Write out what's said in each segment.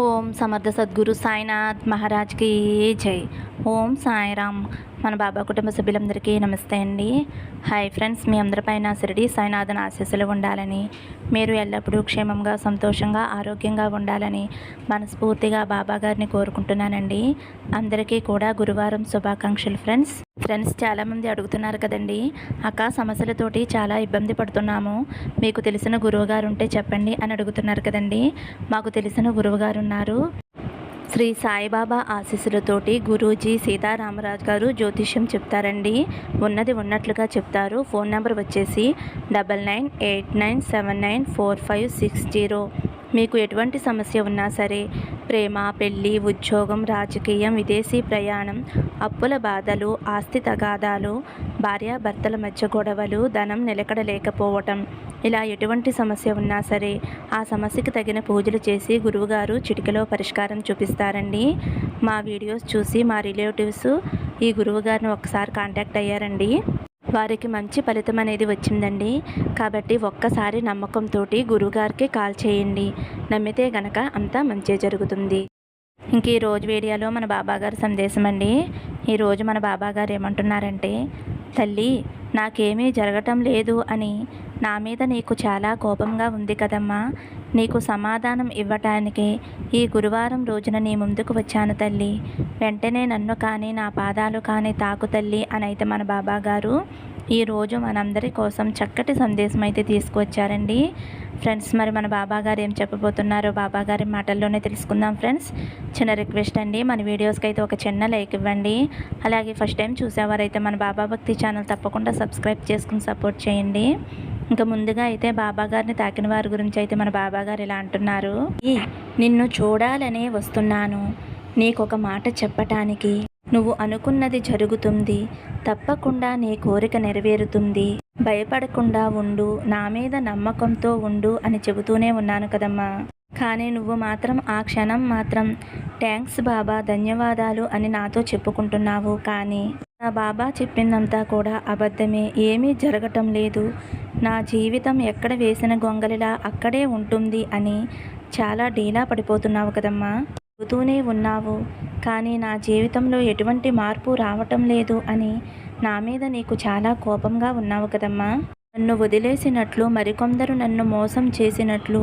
ఓం సమర్థ సద్గురు సాయినాథ్ మహారాజ్కి జై. ఓం సాయిరామ్. మన బాబా కుటుంబ సభ్యులందరికీ నమస్తే అండి. హాయ్ ఫ్రెండ్స్ మీ అందరిపైన షిరిడి సాయినాథన్ ఆశీస్సులు ఉండాలని మీరు ఎల్లప్పుడూ క్షేమంగా సంతోషంగా ఆరోగ్యంగా ఉండాలని మనస్ఫూర్తిగా బాబా గారిని కోరుకుంటున్నానండి. అందరికీ కూడా గురువారం శుభాకాంక్షలు ఫ్రెండ్స్. ఫ్రెండ్స్ చాలామంది అడుగుతున్నారు కదండి అక్క సమస్యలతోటి చాలా ఇబ్బంది పడుతున్నాము. మీకు తెలిసిన గురువుగారు ఉంటే చెప్పండి అని అడుగుతున్నారు కదండి. మాకు తెలిసిన గురువుగారు ఉన్నారు శ్రీ సాయిబాబా ఆశీస్సులతోటి గురూజీ సీతారామరాజు గారు జ్యోతిష్యం చెప్తారండి. ఉన్నది ఉన్నట్లుగా చెప్తారు. ఫోన్ నెంబర్ వచ్చేసి double nine eight nine seven nine four five six zero. మీకు ఎటువంటి సమస్య ఉన్నా సరే ప్రేమ పెళ్ళి ఉద్యోగం రాజకీయం విదేశీ ప్రయాణం అప్పుల బాధలు ఆస్తి తగాదాలు భార్యాభర్తల మధ్య గొడవలు ధనం నిలకడ లేకపోవటం ఇలా ఎటువంటి సమస్య ఉన్నా సరే ఆ సమస్యకు తగిన పూజలు చేసి గురువుగారు చిటికలో పరిష్కారం చూపిస్తారండి. మా వీడియోస్ చూసి మా రిలేటివ్స్ ఈ గురువుగారిని ఒకసారి కాంటాక్ట్ అయ్యారండి. వారికి మంచి ఫలితం అనేది వచ్చిందండి. కాబట్టి ఒక్కసారి నమ్మకంతో గురువుగారికి కాల్ చేయండి. నమ్మితే గనక అంతా మంచి జరుగుతుంది. ఇంక ఈ రోజు వీడియోలో మన బాబాగారి సందేశం అండి. ఈరోజు మన బాబాగారు ఏమంటున్నారంటే తల్లి నాకేమీ జరగటం లేదు అని నా మీద నీకు చాలా కోపంగా ఉంది కదమ్మా. నీకు సమాధానం ఇవ్వటానికి ఈ గురువారం రోజున నీ ముందుకు వచ్చాను తల్లి. వెంటనే నన్ను కానీ నా పాదాలు కానీ తాకు తల్లి అని అయితే మన బాబాగారు. ఈరోజు మనందరి కోసం చక్కటి సందేశం అయితే తీసుకువచ్చారండి. ఫ్రెండ్స్ మరి మన బాబా గారు ఏం చెప్పబోతున్నారో బాబాగారి మాటల్లోనే తెలుసుకుందాం ఫ్రెండ్స్. చిన్న రిక్వెస్ట్ అండి మన వీడియోస్కి అయితే ఒక చిన్న లైక్ ఇవ్వండి. అలాగే ఫస్ట్ టైం చూసేవారైతే మన బాబా భక్తి ఛానల్ తప్పకుండా సబ్స్క్రైబ్ చేసుకుని సపోర్ట్ చేయండి. ఇంకా ముందుగా అయితే బాబా గారిని తాకిన వారి గురించి అయితే మన బాబా గారు ఇలా అంటున్నారు. నిన్ను చూడాలనే వస్తున్నాను. నీకొక మాట చెప్పటానికి నువ్వు అనుకున్నది జరుగుతుంది. తప్పకుండా నీ కోరిక నెరవేరుతుంది. భయపడకుండా ఉండు. నా మీద నమ్మకంతో ఉండు అని చెబుతూనే ఉన్నాను కదమ్మా. కానీ నువ్వు మాత్రం ఆ క్షణం మాత్రం థ్యాంక్స్ బాబా ధన్యవాదాలు అని నాతో చెప్పుకుంటున్నావు. కానీ నా బాబా చెప్పిందంతా కూడా అబద్ధమే. ఏమీ జరగటం లేదు. నా జీవితం ఎక్కడ వేసిన గొంగలిలా అక్కడే ఉంటుంది అని చాలా డీలా పడిపోతున్నావు కదమ్మా. చెబుతూనే ఉన్నావు. కానీ నా జీవితంలో ఎటువంటి మార్పు రావటం లేదు అని నా మీద నీకు చాలా కోపంగా ఉన్నావు కదమ్మా. నన్ను వదిలేసినట్లు మరికొందరు నన్ను మోసం చేసినట్లు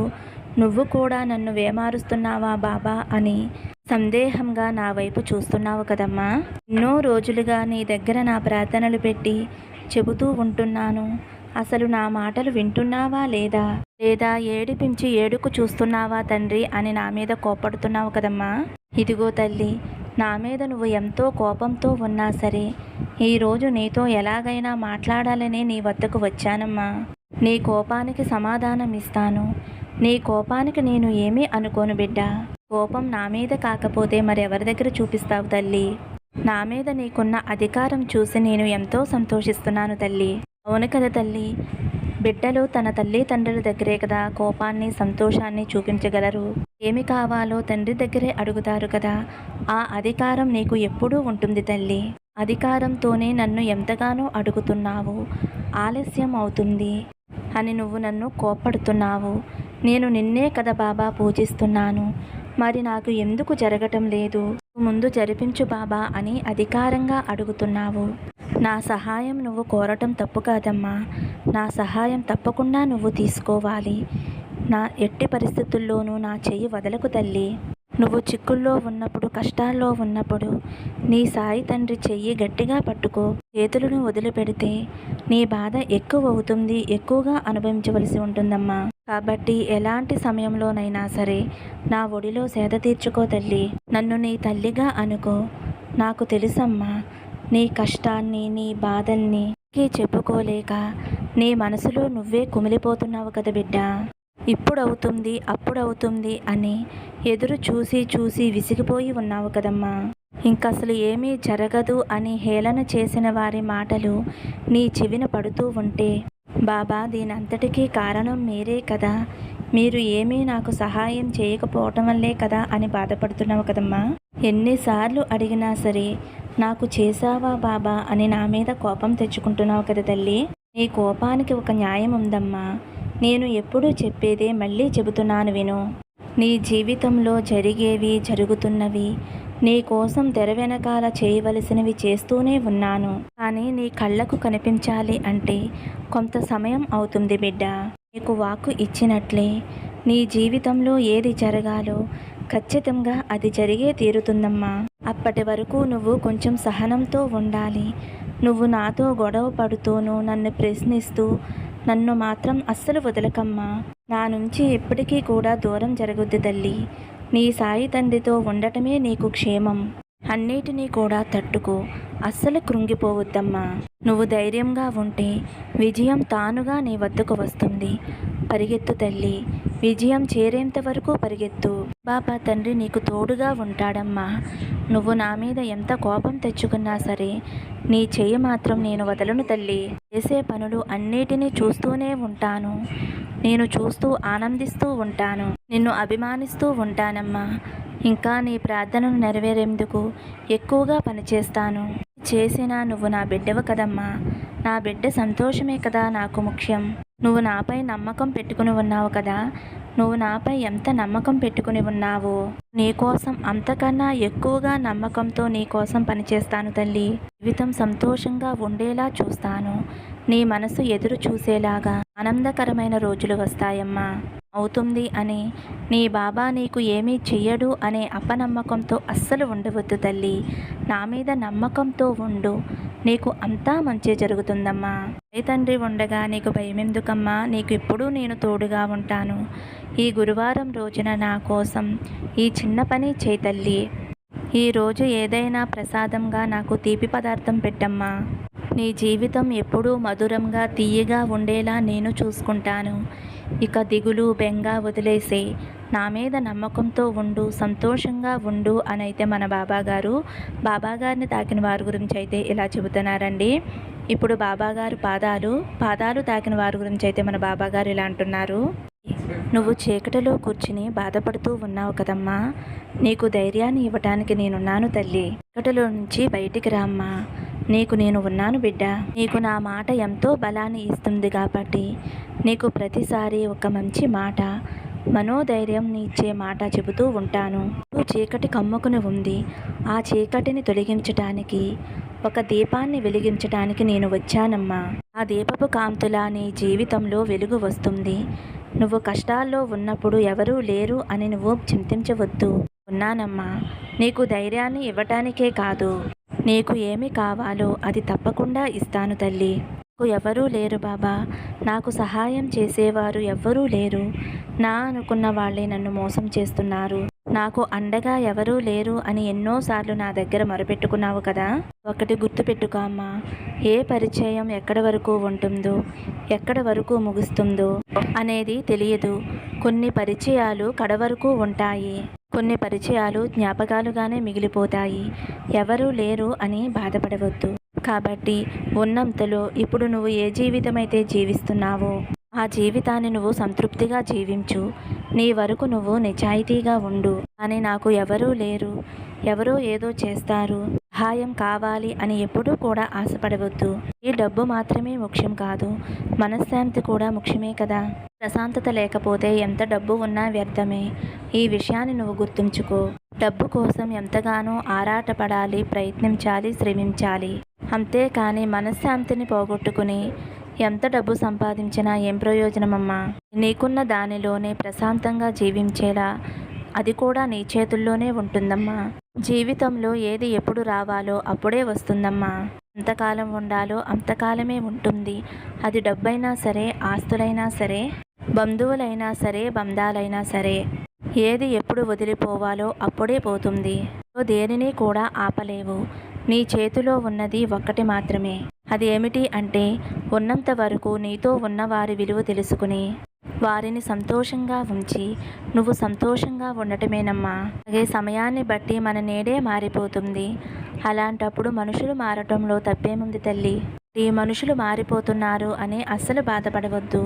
నువ్వు కూడా నన్ను వేమారుస్తున్నావా బాబా అని సందేహంగా నా వైపు చూస్తున్నావు కదమ్మా. ఎన్నో రోజులుగా నీ దగ్గర నా ప్రార్థనలు పెట్టి చెబుతూ ఉంటున్నాను. అసలు నా మాటలు వింటున్నావా లేదా? లేదా ఏడిపించి ఏడుకు చూస్తున్నావా తండ్రి అని నా మీద కోపడుతున్నావు కదమ్మా. ఇదిగో తల్లి నా మీద నువ్వు ఎంతో కోపంతో ఉన్నా సరే ఈరోజు నీతో ఎలాగైనా మాట్లాడాలనే నీ వద్దకు వచ్చానమ్మా. నీ కోపానికి సమాధానం ఇస్తాను. నీ కోపానికి నేను ఏమీ అనుకోను బిడ్డ. కోపం నా మీద కాకపోతే మరెవరి దగ్గర చూపిస్తావు తల్లి? నా మీద నీకున్న అధికారం చూసి నేను ఎంతో సంతోషిస్తున్నాను తల్లి. అవును కదా తల్లి బిడ్డలు తన తల్లి తండ్రుల దగ్గరే కదా కోపాన్ని సంతోషాన్ని చూపించగలరు. ఏమి కావాలో తండ్రి దగ్గరే అడుగుతారు కదా. ఆ అధికారం నీకు ఎప్పుడూ ఉంటుంది తల్లి. అధికారంతోనే నన్ను ఎంతగానో అడుగుతున్నావు. ఆలస్యం అవుతుంది అని నువ్వు నన్ను కోప్పడుతున్నావు. నేను నిన్నే కదా బాబా పూజిస్తున్నాను. మరి నాకు ఎందుకు జరగటం లేదు? ముందు జరిపించు బాబా అని అధికారంగా అడుగుతున్నావు. నా సహాయం నువ్వు కోరటం తప్పు కాదమ్మా. నా సహాయం తప్పకుండా నువ్వు తీసుకోవాలి. నా ఎట్టి పరిస్థితుల్లోనూ నా చెయ్యి వదలకు తల్లి. నువ్వు చిక్కుల్లో ఉన్నప్పుడు కష్టాల్లో ఉన్నప్పుడు నీ సాయి తండ్రి చెయ్యి గట్టిగా పట్టుకో. చేతులను వదిలిపెడితే నీ బాధ ఎక్కువ అవుతుంది ఎక్కువగా అనుభవించవలసి ఉంటుందమ్మా. కాబట్టి ఎలాంటి సమయంలోనైనా సరే నా ఒడిలో సేద తీర్చుకో తల్లి. నన్ను నీ తల్లిగా అనుకో. నాకు తెలుసమ్మా నీ కష్టాన్ని నీ బాధల్ని చెప్పుకోలేక నీ మనసులో నువ్వే కుమిలిపోతున్నావు కదా బిడ్డ. ఇప్పుడవుతుంది అప్పుడవుతుంది అని ఎదురు చూసి చూసి విసిగిపోయి ఉన్నావు కదమ్మా. ఇంకసలు ఏమీ జరగదు అని హేళన చేసిన వారి మాటలు నీ చెవిన పడుతూ ఉంటే బాబా దీనంతటికీ కారణం మీరే కదా. మీరు ఏమీ నాకు సహాయం చేయకపోవటం వల్లే కదా అని బాధపడుతున్నావు కదమ్మా. ఎన్నిసార్లు అడిగినా సరే నాకు చేసావా బాబా? అని నా మీద కోపం తెచ్చుకుంటున్నావు కదా తల్లి. నీ కోపానికి ఒక న్యాయం ఉందమ్మా. నేను ఎప్పుడూ చెప్పేదే మళ్ళీ చెబుతున్నాను విను. నీ జీవితంలో జరిగేవి జరుగుతున్నవి నీ కోసం తెర వెనకాల చేయవలసినవి చేస్తూనే ఉన్నాను. కానీ నీ కళ్ళకు కనిపించాలి అంటే కొంత సమయం అవుతుంది బిడ్డ. నీకు వాక్కు ఇచ్చినట్లే నీ జీవితంలో ఏది జరగాలో ఖచ్చితంగా అది జరిగే తీరుతుందమ్మా. అప్పటి వరకు నువ్వు కొంచెం సహనంతో ఉండాలి. నువ్వు నాతో గొడవ పడుతూను నన్ను ప్రశ్నిస్తూ నన్ను మాత్రం అస్సలు వదలకమ్మా. నా నుంచి ఎప్పటికీ కూడా దూరం జరగొద్దు తల్లి. నీ సాయి తండ్రితో ఉండటమే నీకు క్షేమం. అన్నిటినీ కూడా తట్టుకో. అస్సలు కృంగిపోవద్దమ్మా. నువ్వు ధైర్యంగా ఉంటే విజయం తానుగా నీ వద్దకు వస్తుంది. పరిగెత్తు తల్లి. విజయం చేరేంత వరకు పరిగెత్తు. బాబా తండ్రి నీకు తోడుగా ఉంటాడమ్మా. నువ్వు నా మీద ఎంత కోపం తెచ్చుకున్నా సరే నీ చెయ్యి మాత్రం నేను వదలను తల్లి. చేసే పనులు అన్నిటినీ చూస్తూనే ఉంటాను. నేను చూస్తూ ఆనందిస్తూ ఉంటాను. నిన్ను అభిమానిస్తూ ఉంటానమ్మా. ఇంకా నీ ప్రార్థనను నెరవేరేందుకు ఎక్కువగా పనిచేస్తాను. చేసినా నువ్వు నా బిడ్డవు కదమ్మా. నా బిడ్డ సంతోషమే కదా నాకు ముఖ్యం. నువ్వు నాపై నమ్మకం పెట్టుకుని ఉన్నావు కదా? నువ్వు నాపై ఎంత నమ్మకం పెట్టుకుని ఉన్నావు? నీకోసం అంతకన్నా ఎక్కువగా నమ్మకంతో నీకోసం పనిచేస్తాను తల్లి. జీవితం సంతోషంగా ఉండేలా చూస్తాను. నీ మనసు ఎదురు చూసేలాగా ఆనందకరమైన రోజులు వస్తాయమ్మా. అవుతుంది అని. నీ బాబా నీకు ఏమీ చెయ్యడు అనే అపనమ్మకంతో అస్సలు ఉండవద్దు తల్లి. నా మీద నమ్మకంతో ఉండు. నీకు అంతా మంచి జరుగుతుందమ్మా. ఏ తండ్రి ఉండగా నీకు భయమెందుకమ్మా? నీకు ఎప్పుడూ నేను తోడుగా ఉంటాను. ఈ గురువారం రోజున నా కోసం ఈ చిన్న పని చేతల్లి ఈరోజు ఏదైనా ప్రసాదంగా నాకు తీపి పదార్థం పెట్టమ్మా. నీ జీవితం ఎప్పుడూ మధురంగా తీయగా ఉండేలా నేను చూసుకుంటాను. ఇక దిగులు బెంగ వదిలేసే. నా మీద నమ్మకంతో ఉండు సంతోషంగా ఉండు అని అయితే మన బాబాగారు. బాబాగారిని తాకిన వారి గురించి అయితే ఇలా చెబుతున్నారండి. ఇప్పుడు బాబాగారు పాదాలు పాదాలు తాకిన వారి గురించి అయితే మన బాబాగారు ఇలా అంటున్నారు. నువ్వు చీకటిలో కూర్చుని బాధపడుతూ ఉన్నావు కదమ్మా. నీకు ధైర్యాన్ని ఇవ్వటానికి నేనున్నాను తల్లి. చీకటిలో నుంచి బయటికి రామ్మా నీకు నేను ఉన్నాను బిడ్డ. నీకు నా మాట ఎంతో బలాన్ని ఇస్తుంది కాబట్టి నీకు ప్రతిసారి ఒక మంచి మాట మనోధైర్యం ఇచ్చే మాట చెబుతూ ఉంటాను. చీకటి కమ్ముకుని ఉంది. ఆ చీకటిని తొలగించటానికి ఒక దీపాన్ని వెలిగించటానికి నేను వచ్చానమ్మా. ఆ దీపపు కాంతులా నీ జీవితంలో వెలుగు వస్తుంది. నువ్వు కష్టాల్లో ఉన్నప్పుడు ఎవరూ లేరు అని నువ్వు చింతించవద్దు. ఉన్నానమ్మా. నీకు ధైర్యాన్ని ఇవ్వటానికే కాదు. నీకు ఏమి కావాలో అది తప్పకుండా ఇస్తాను తల్లి. ఎవరూ లేరు బాబా. నాకు సహాయం చేసేవారు ఎవ్వరూ లేరు. నా అనుకున్న వాళ్ళే నన్ను మోసం చేస్తున్నారు. నాకు అండగా ఎవరూ లేరు అని ఎన్నోసార్లు నా దగ్గర మొరపెట్టుకున్నావు కదా? ఒకటి గుర్తుపెట్టుకో అమ్మా. ఏ పరిచయం ఎక్కడ వరకు ఉంటుందో ఎక్కడ వరకు ముగుస్తుందో అనేది తెలియదు. కొన్ని పరిచయాలు కడ వరకు ఉంటాయి. కొన్ని పరిచయాలు జ్ఞాపకాలుగానే మిగిలిపోతాయి. ఎవరూ లేరు అని బాధపడవద్దు. కాబట్టి ఉన్నంతలో ఇప్పుడు నువ్వు ఏ జీవితమైతే జీవిస్తున్నావో ఆ జీవితాన్ని నువ్వు సంతృప్తిగా జీవించు. నీ వరకు నువ్వు నిజాయితీగా ఉండు అని నాకు ఎవరూ లేరు. ఎవరో ఏదో చేస్తారు. సహాయం కావాలి అని ఎప్పుడూ కూడా ఆశపడవద్దు. ఈ డబ్బు మాత్రమే ముఖ్యం కాదు. మనశ్శాంతి కూడా ముఖ్యమే కదా. ప్రశాంతత లేకపోతే ఎంత డబ్బు ఉన్నా వ్యర్థమే. ఈ విషయాన్ని నువ్వు గుర్తుంచుకో. డబ్బు కోసం ఎంతగానో ఆరాటపడాలి ప్రయత్నించాలి శ్రమించాలి. అంతేకాని మనశ్శాంతిని పోగొట్టుకుని ఎంత డబ్బు సంపాదించినా ఏం ప్రయోజనమమ్మా? నీకున్న దానిలోనే ప్రశాంతంగా జీవించేలా అది కూడా నీ చేతుల్లోనే ఉంటుందమ్మా. జీవితంలో ఏది ఎప్పుడు రావాలో అప్పుడే వస్తుందమ్మా. ఎంతకాలం ఉండాలో అంతకాలమే ఉంటుంది. అది డబ్బైనా సరే ఆస్తులైనా సరే బంధువులైనా సరే బంధాలైనా సరే ఏది ఎప్పుడు వదిలిపోవాలో అప్పుడే పోతుంది. దేనిని కూడా ఆపలేవు. నీ చేతిలో ఉన్నది ఒక్కటి మాత్రమే. అది ఏమిటి అంటే ఉన్నంత వరకు నీతో ఉన్న వారి విలువ తెలుసుకుని వారిని సంతోషంగా ఉంచి నువ్వు సంతోషంగా ఉండటమేనమ్మా. అలాగే సమయాన్ని బట్టి మన నేడే మారిపోతుంది. అలాంటప్పుడు మనుషులు మారటంలో తప్పేముంది తల్లి? ఈ మనుషులు మారిపోతున్నారు అని అస్సలు బాధపడవద్దు.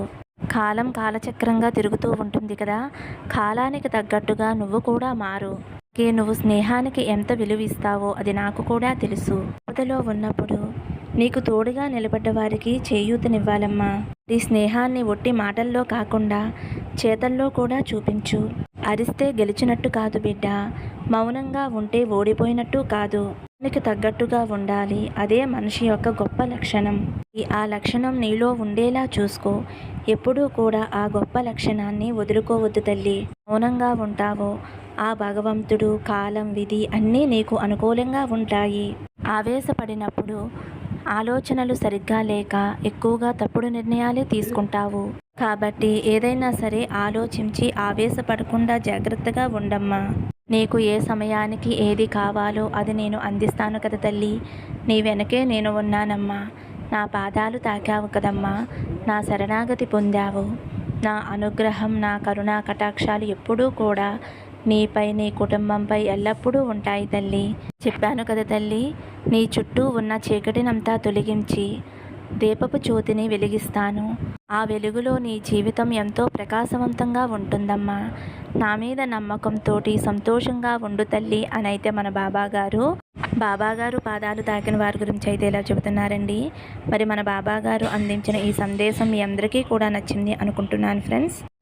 కాలం కాలచక్రంగా తిరుగుతూ ఉంటుంది కదా. కాలానికి తగ్గట్టుగా నువ్వు కూడా మారు. అలాగే నువ్వు స్నేహానికి ఎంత విలువిస్తావో అది నాకు కూడా తెలుసు. బాధలో ఉన్నప్పుడు నీకు తోడుగా నిలబడ్డ వారికి చేయూతనివ్వాలమ్మా. ఈ స్నేహాన్ని ఒట్టి మాటల్లో కాకుండా చేతల్లో కూడా చూపించు. అరిస్తే గెలిచినట్టు కాదు బిడ్డ. మౌనంగా ఉంటే ఓడిపోయినట్టు కాదు. దానికి తగ్గట్టుగా ఉండాలి. అదే మనిషి యొక్క గొప్ప లక్షణం. ఈ- ఆ లక్షణం నీలో ఉండేలా చూసుకో. ఎప్పుడూ కూడా ఆ గొప్ప లక్షణాన్ని వదులుకోవద్దు తల్లి. మౌనంగా ఉంటావో ఆ భగవంతుడు కాలం విధి అన్నీ నీకు అనుకూలంగా ఉంటాయి. ఆవేశపడినప్పుడు ఆలోచనలు సరిగ్గా లేక ఎక్కువగా తప్పుడు నిర్ణయాలే తీసుకుంటావు. కాబట్టి ఏదైనా సరే ఆలోచించి ఆవేశపడకుండా జాగ్రత్తగా ఉండమ్మా. నీకు ఏ సమయానికి ఏది కావాలో అది నేను అందిస్తాను కదా తల్లి. నీ వెనకే నేను ఉన్నానమ్మా. నా పాదాలు తాకావు కదమ్మా. నా శరణాగతి పొందావు. నా అనుగ్రహం నా కరుణా కటాక్షాలు ఎప్పుడూ కూడా నీపై నీ కుటుంబంపై ఎల్లప్పుడూ ఉంటాయి తల్లి. చెప్పాను కదా తల్లి నీ చుట్టూ ఉన్న చీకటినంతా తొలగించి దీపపు జ్యోతిని వెలిగిస్తాను. ఆ వెలుగులో నీ జీవితం ఎంతో ప్రకాశవంతంగా ఉంటుందమ్మా. నా మీద నమ్మకంతో సంతోషంగా ఉండు తల్లి అని అయితే మన బాబాగారు. బాబాగారు పాదాలు తాకిన వారి గురించి అయితే ఇలా చెబుతున్నారండి. మరి మన బాబాగారు అందించిన ఈ సందేశం మీ అందరికీ కూడా నచ్చింది అనుకుంటున్నాను ఫ్రెండ్స్.